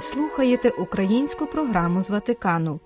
Слухаєте українську програму з Ватикану.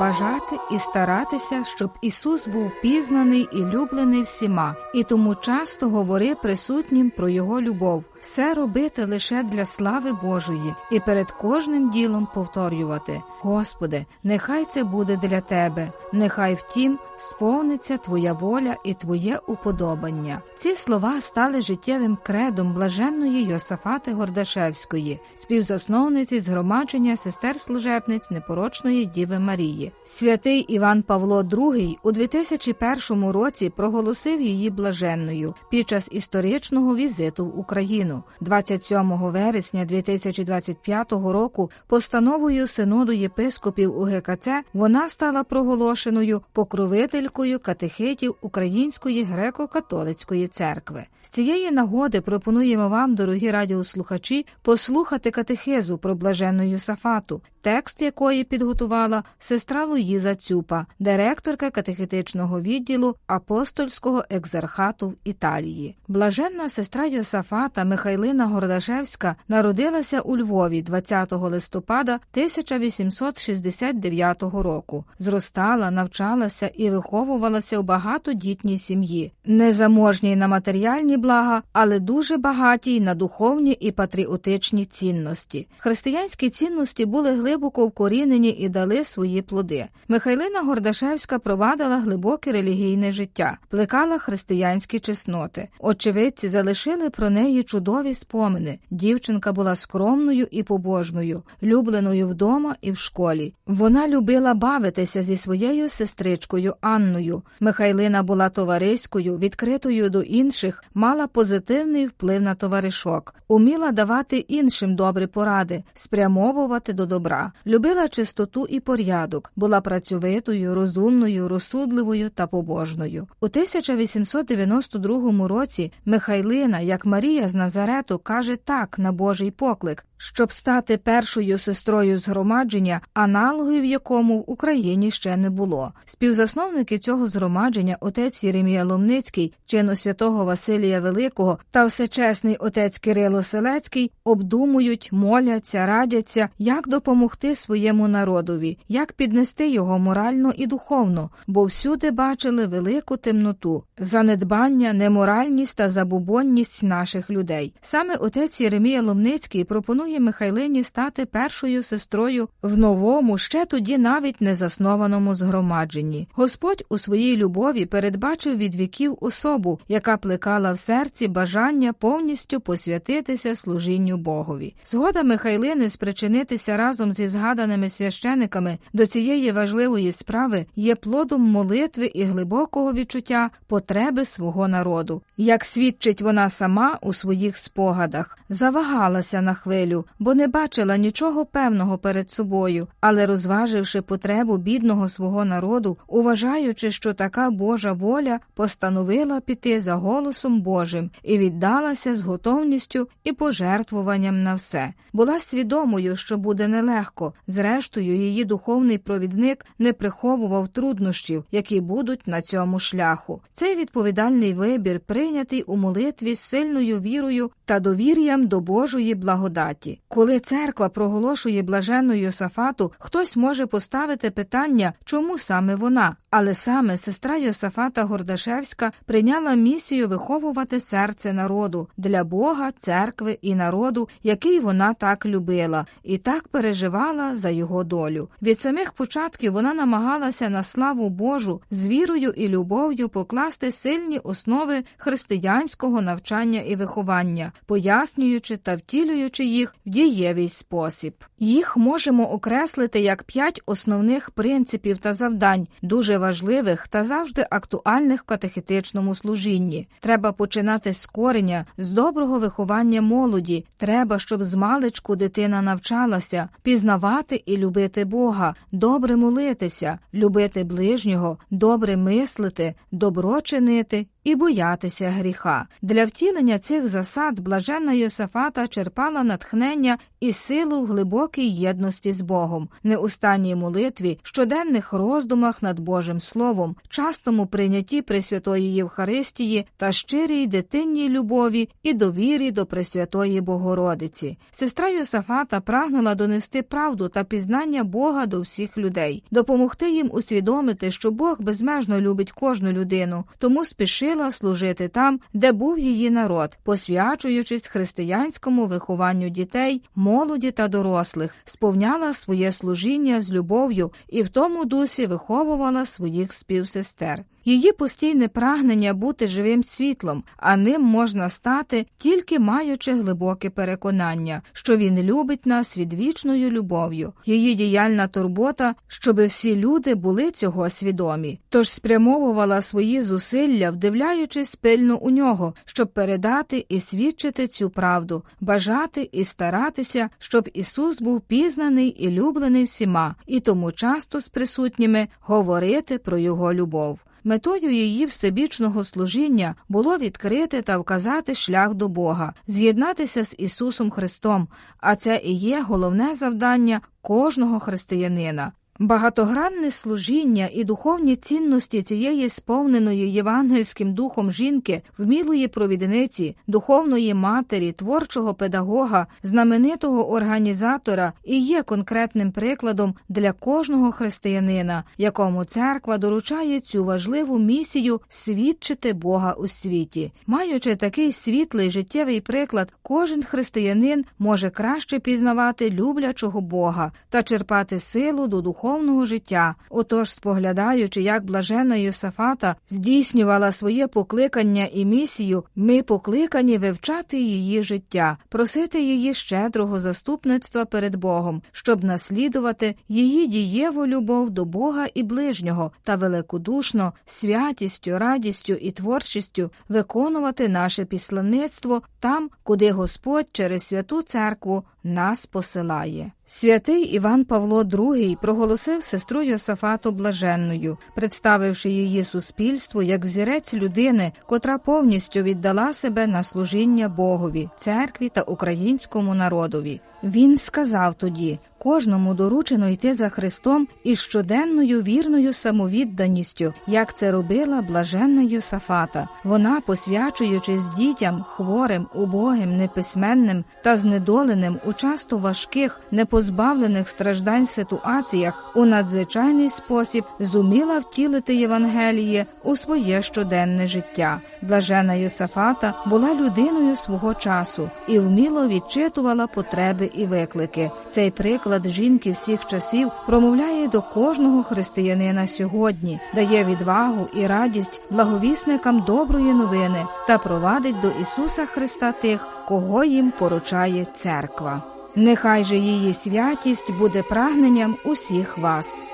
Бажати і старатися, щоб Ісус був пізнаний і люблений всіма, і тому часто говори присутнім про Його любов, все робити лише для слави Божої, і перед кожним ділом повторювати: Господи, нехай це буде для Тебе, нехай втім сповниться Твоя воля і Твоє уподобання. Ці слова стали життєвим кредом блаженної Йосафати Гордашевської, співзасновниці згромадження сестер служебниць непорочної Діви Марії. Святий Іван Павло II у 2001 році проголосив її блаженною під час історичного візиту в Україну. 27 вересня 2025 року постановою Синоду єпископів УГКЦ вона стала проголошеною покровителькою катехитів Української греко-католицької церкви. З цієї нагоди пропонуємо вам, дорогі радіослухачі, послухати катехизу про блаженну Юсафату, текст якої підготувала сестра Луїза Цюпа, директорка катехетичного відділу апостольського екзархату в Італії. Блаженна сестра Йосафата Михайлина Гордашевська народилася у Львові 20 листопада 1869 року. Зростала, навчалася і виховувалася у багатодітній сім'ї, незаможній на матеріальні блага, але дуже багатій на духовні і патріотичні цінності. Християнські цінності були глибоко вкорінені і дали свої плоди. Михайлина Гордашевська провадила глибоке релігійне життя, плекала християнські чесноти. Очевидці залишили про неї чудові спомини. Дівчинка була скромною і побожною, любленою вдома і в школі. Вона любила бавитися зі своєю сестричкою Анною. Михайлина була товариською, відкритою до інших, мала позитивний вплив на товаришок, уміла давати іншим добрі поради, спрямовувати до добра, любила чистоту і порядок, була працьовитою, розумною, розсудливою та побожною. У 1892 році Михайлина, як Марія з Назарету, каже так на Божий поклик. Щоб стати першою сестрою згромадження, аналогів якому в Україні ще не було. Співзасновники цього згромадження, отець Єремія Ломницький, чину святого Василія Великого та всечесний отець Кирило Селецький обдумують, моляться, радяться, як допомогти своєму народові, як піднести його морально і духовно, бо всюди бачили велику темноту, занедбання, неморальність та забубонність наших людей. Саме отець Єремія Ломницький пропонує Михайлині стати першою сестрою в новому, ще тоді навіть не заснованому згромадженні. Господь у своїй любові передбачив від віків особу, яка плекала в серці бажання повністю посвятитися служінню Богові. Згода Михайлини спричинитися разом зі згаданими священиками до цієї важливої справи є плодом молитви і глибокого відчуття потреби свого народу. Як свідчить вона сама у своїх спогадах, завагалася на хвилю, бо не бачила нічого певного перед собою, але розваживши потребу бідного свого народу, уважаючи, що така Божа воля постановила піти за голосом Божим і віддалася з готовністю і пожертвуванням на все, була свідомою, що буде нелегко. Зрештою, її духовний провідник не приховував труднощів, які будуть на цьому шляху. Цей відповідальний вибір прийнятий у молитві з сильною вірою та довір'ям до Божої благодаті. Коли церква проголошує блаженну Йосафату, хтось може поставити питання, чому саме вона, але саме сестра Йосафата Гордашевська прийняла місію виховувати серце народу для Бога, церкви і народу, який вона так любила, і так переживала за його долю. Від самих початків вона намагалася на славу Божу з вірою і любов'ю покласти сильні основи християнського навчання і виховання, пояснюючи та втілюючи їх в дієвий спосіб. Їх можемо окреслити як п'ять основних принципів та завдань, дуже важливих та завжди актуальних в катехетичному служінні. Треба починати з кореня, з доброго виховання молоді. Треба, щоб з маличку дитина навчалася, пізнавати і любити Бога, добре молитися, любити ближнього, добре мислити, добро чинити і боятися гріха. Для втілення цих засад блаженна Йосафата черпала натхнення і силу в глибокій єдності з Богом, неустанній молитві, щоденних роздумах над Божим Словом, частому прийнятті Пресвятої Євхаристії та щирій дитинній любові і довірі до Пресвятої Богородиці. Сестра Йосафата прагнула донести правду та пізнання Бога до всіх людей, допомогти їм усвідомити, що Бог безмежно любить кожну людину, тому спішила служити там, де був її народ, посвячуючись християнському вихованню дітей, молоді та дорослих, сповняла своє служіння з любов'ю і в тому дусі виховувала своїх співсестер. Її постійне прагнення бути живим світлом, а ним можна стати тільки маючи глибоке переконання, що він любить нас відвічною любов'ю. Її діяльна турбота, щоби всі люди були цього свідомі, тож спрямовувала свої зусилля, вдивляючись пильно у нього, щоб передати і свідчити цю правду, бажати і старатися, щоб Ісус був пізнаний і люблений всіма, і тому часто з присутніми говорити про його любов. Метою її всебічного служіння було відкрити та вказати шлях до Бога, з'єднатися з Ісусом Христом, а це і є головне завдання кожного християнина. Багатогранне служіння і духовні цінності цієї сповненої євангельським духом жінки, вмілої провідниці, духовної матері, творчого педагога, знаменитого організатора і є конкретним прикладом для кожного християнина, якому церква доручає цю важливу місію свідчити Бога у світі. Маючи такий світлий життєвий приклад, кожен християнин може краще пізнавати люблячого Бога та черпати силу до духовного духовного життя. Отож, споглядаючи, як блажена Йосафата здійснювала своє покликання і місію, ми покликані вивчати її життя, просити її щедрого заступництва перед Богом, щоб наслідувати її дієву любов до Бога і ближнього та великодушно, святістю, радістю і творчістю виконувати наше післаництво там, куди Господь через святу церкву нас посилає. Святий Іван Павло II проголосив сестру Йосафату блаженною, представивши її суспільству як взірець людини, котра повністю віддала себе на служіння Богові, церкві та українському народові. Він сказав тоді кожному доручено йти за Христом із щоденною вірною самовідданістю, як це робила блаженна Йосафата. Вона, посвячуючись дітям, хворим, убогим, неписьменним та знедоленим у часто важких, непозбавлених страждань ситуаціях, у надзвичайний спосіб зуміла втілити Євангеліє у своє щоденне життя. Блажена Йосафата була людиною свого часу і вміло відчитувала потреби і виклики. Цей приклад жінки всіх часів промовляє до кожного християнина сьогодні, дає відвагу і радість благовісникам доброї новини та провадить до Ісуса Христа тих, кого їм поручає церква. Нехай же її святість буде прагненням усіх вас.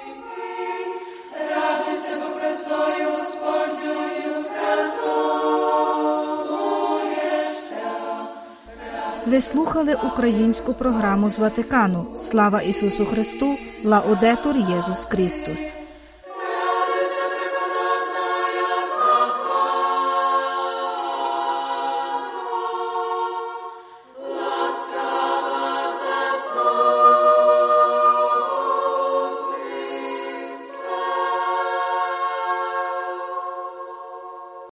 Радуйся, бо красою Господньою красуєшся. Ви слухали українську програму з Ватикану. Слава Ісусу Христу! Лаудетур Єсус Христос!